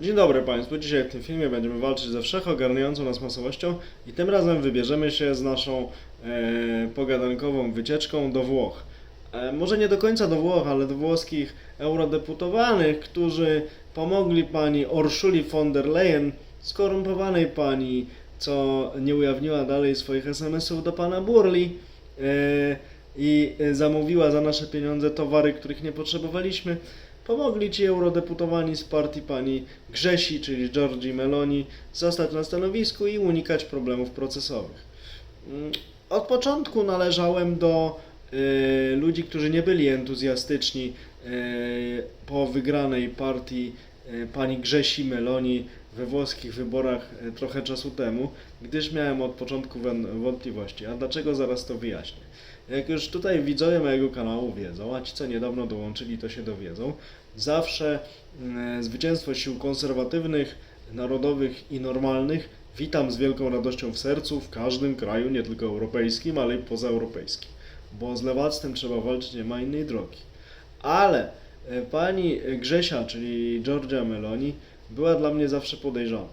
Dzień dobry Państwu. Dzisiaj w tym filmie będziemy walczyć ze wszechogarniającą nas masowością i tym razem wybierzemy się z naszą e, pogadankową wycieczką do Włoch. E, może nie do końca do Włoch, ale do włoskich eurodeputowanych, którzy pomogli pani Urszuli von der Leyen, skorumpowanej pani, co nie ujawniła dalej swoich SMS-ów do pana Burli e, i zamówiła za nasze pieniądze towary, których nie potrzebowaliśmy. Pomogli ci eurodeputowani z partii pani Grzesi, czyli Giorgi Meloni, zostać na stanowisku i unikać problemów procesowych. Mm, Od początku należałem do y, ludzi, którzy nie byli entuzjastyczni y, po wygranej partii y, pani Grzesi Meloni we włoskich wyborach y, trochę czasu temu, gdyż miałem od początku wąt- wątpliwości. A dlaczego zaraz to wyjaśnię. Jak już tutaj widzowie mojego kanału wiedzą, a ci co niedawno dołączyli to się dowiedzą, zawsze mm, zwycięstwo sił konserwatywnych, narodowych i normalnych witam z wielką radością w sercu w każdym kraju, nie tylko europejskim, ale i pozaeuropejskim. Bo z lewactwem trzeba walczyć, nie ma innej drogi. Ale e, pani Grzesia, czyli Giorgia Meloni, była dla mnie zawsze podejrzana.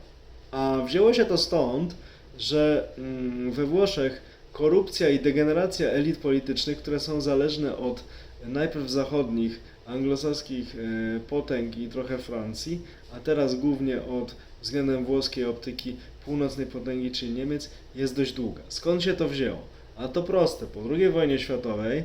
A wzięło się to stąd, że mm, we Włoszech korupcja i degeneracja elit politycznych, które są zależne od najpierw zachodnich, anglosaskich e, potęg i trochę Francji, a teraz głównie od względem włoskiej optyki północnej potęgi, czyli Niemiec, jest dość długa. Skąd się to wzięło? A to proste. Po II wojnie światowej e,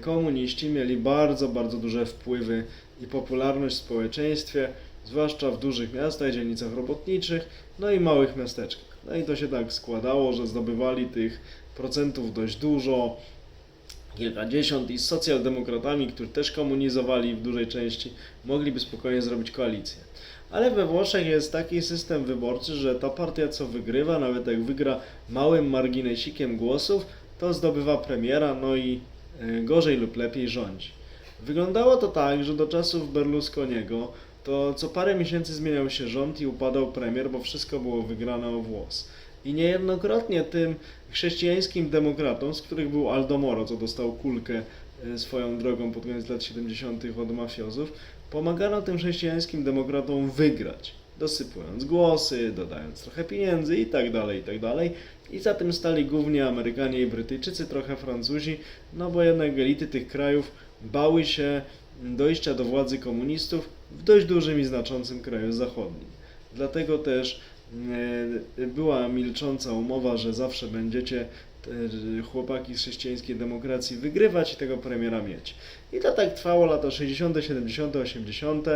komuniści mieli bardzo, bardzo duże wpływy i popularność w społeczeństwie, zwłaszcza w dużych miastach, dzielnicach robotniczych, no i małych miasteczkach. No i to się tak składało, że zdobywali tych procentów dość dużo, kilkadziesiąt i z socjaldemokratami, którzy też komunizowali w dużej części, mogliby spokojnie zrobić koalicję. Ale we Włoszech jest taki system wyborczy, że ta partia, co wygrywa, nawet jak wygra małym marginesikiem głosów, to zdobywa premiera, no i e, gorzej lub lepiej rządzi. Wyglądało to tak, że do czasów Berlusconiego to co parę miesięcy zmieniał się rząd i upadał premier, bo wszystko było wygrane o włos. I niejednokrotnie tym chrześcijańskim demokratom, z których był Aldo Moro, co dostał kulkę e, swoją drogą pod koniec lat 70. od mafiozów, pomagano tym chrześcijańskim demokratom wygrać, dosypując głosy, dodając trochę pieniędzy i tak dalej, i tak. I za tym stali głównie Amerykanie i Brytyjczycy, trochę Francuzi, no bo jednak elity tych krajów bały się dojścia do władzy komunistów w dość dużym i znaczącym kraju zachodnim. Dlatego też e, była milcząca umowa, że zawsze będziecie chłopaki z chrześcijańskiej demokracji wygrywać i tego premiera mieć. I to tak trwało lata 60., 70., 80.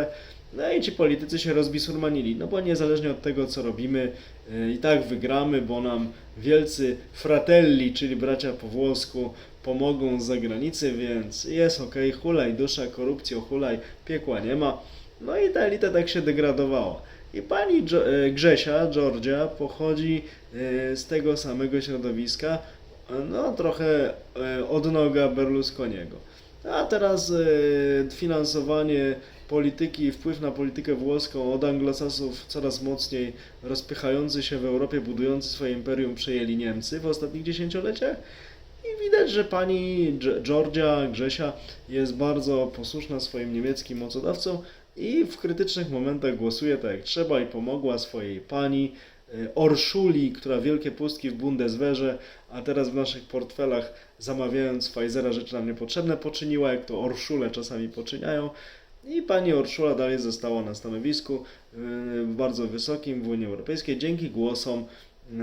No i ci politycy się rozbisurmanili, no bo niezależnie od tego, co robimy, e, i tak wygramy, bo nam wielcy fratelli, czyli bracia po włosku, pomogą z zagranicy, więc jest ok, hulaj dusza, korupcjo, hulaj, piekła nie ma. No i ta elita tak się degradowała. I pani e, Grzesia, Georgia, pochodzi z tego samego środowiska, no trochę e, odnoga Berlusconiego. A teraz e, finansowanie polityki i wpływ na politykę włoską od anglosasów coraz mocniej rozpychający się w Europie, budujący swoje imperium przejęli Niemcy w ostatnich dziesięcioleciach. I widać, że pani Georgia, Grzesia jest bardzo posłuszna swoim niemieckim mocodawcom i w krytycznych momentach głosuje tak jak trzeba i pomogła swojej pani Orszuli, która wielkie pustki w Bundeswehrze, a teraz w naszych portfelach zamawiając Pfizera rzeczy nam niepotrzebne poczyniła, jak to Orszule czasami poczyniają. I pani Orszula dalej została na stanowisku e, bardzo wysokim w Unii Europejskiej dzięki głosom e,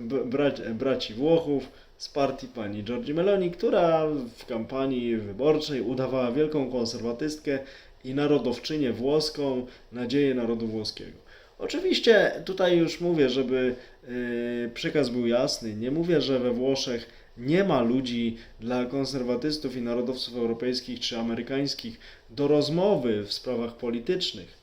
b- brać, braci Włochów z partii pani Giorgi Meloni, która w kampanii wyborczej udawała wielką konserwatystkę i narodowczynię włoską, nadzieję narodu włoskiego. Oczywiście tutaj już mówię, żeby yy, przekaz był jasny. Nie mówię, że we Włoszech nie ma ludzi dla konserwatystów i narodowców europejskich czy amerykańskich do rozmowy w sprawach politycznych.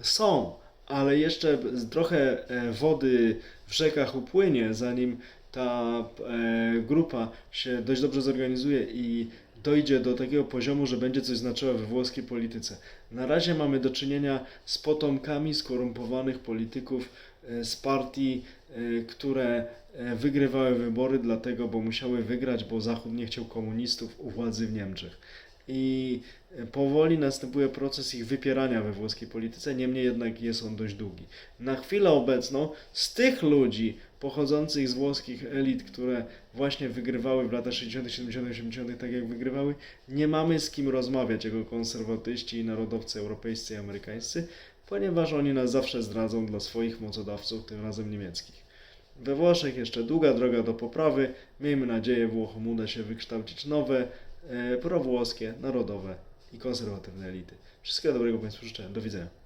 Są, ale jeszcze trochę e, wody w rzekach upłynie, zanim ta e, grupa się dość dobrze zorganizuje i dojdzie do takiego poziomu, że będzie coś znaczyła we włoskiej polityce. Na razie mamy do czynienia z potomkami skorumpowanych polityków e, z partii, e, które e, wygrywały wybory dlatego, bo musiały wygrać, bo Zachód nie chciał komunistów u władzy w Niemczech. I powoli następuje proces ich wypierania we włoskiej polityce, niemniej jednak jest on dość długi. Na chwilę obecną z tych ludzi pochodzących z włoskich elit, które właśnie wygrywały w latach 60., 70., 80., tak jak wygrywały, nie mamy z kim rozmawiać jako konserwatyści i narodowcy europejscy i amerykańscy, ponieważ oni nas zawsze zdradzą dla swoich mocodawców, tym razem niemieckich. We Włoszech jeszcze długa droga do poprawy. Miejmy nadzieję, Włochom uda się wykształcić nowe, prowłoskie, narodowe i konserwatywne elity. Wszystkiego dobrego Państwu życzę. Do widzenia.